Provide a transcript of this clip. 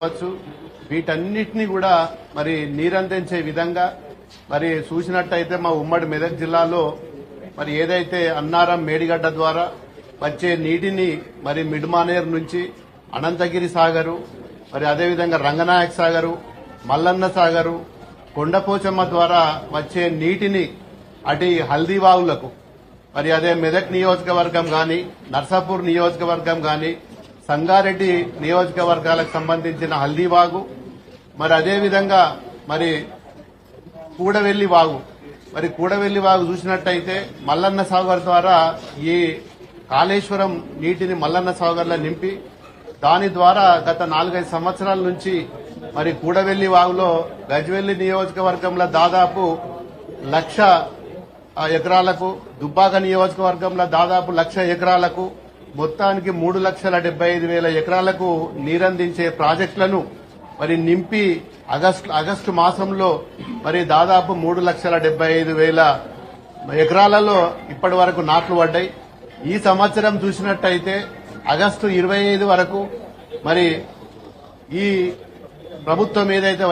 కావచ్చు వీటన్నిటిని కూడా మరి నీరందించే విధంగా మరి చూసినట్టయితే మా ఉమ్మడి మెదక్ జిల్లాలో మరి ఏదైతే అన్నారం మేడిగడ్డ ద్వారా వచ్చే నీటిని మరి మిడ్మానేర్ నుంచి అనంతగిరి సాగరు మరి అదేవిధంగా రంగనాయక్ సాగరు మల్లన్న సాగరు కొండపోచమ్మ ద్వారా వచ్చే నీటిని అటు హల్దీవావులకు మరి అదే మెదక్ నియోజకవర్గం కానీ నర్సాపూర్ నియోజకవర్గం కానీ సంగారెడ్డి నియోజకవర్గాలకు సంబంధించిన హల్దీవాగు మరి అదే విధంగా మరి కూడవెల్లి వాగు మరి కూడవెల్లి వాగు చూసినట్టయితే మల్లన్న సాగర్ ద్వారా ఈ కాళేశ్వరం నీటిని మల్లన్న సాగర్లో నింపి దాని ద్వారా గత నాలుగైదు సంవత్సరాల నుంచి మరి కూడవెల్లి వాగులో గజ్వెల్లి నియోజకవర్గంలో దాదాపు లక్ష ఎకరాలకు దుబ్బాక నియోజకవర్గంలో దాదాపు లక్ష ఎకరాలకు మొత్తానికి మూడు లక్షల డెబ్బై ఐదు వేల ఎకరాలకు నీరందించే ప్రాజెక్టులను మరి నింపి ఆగస్టు ఆగస్టు మాసంలో మరి దాదాపు మూడు లక్షల డెబ్బై ఐదు వేల ఎకరాలలో ఇప్పటి వరకు నాట్లు పడ్డాయి. ఈ సంవత్సరం చూసినట్టయితే ఆగస్టు ఇరవై ఐదు వరకు మరి ఈ ప్రభుత్వం ఏదైతే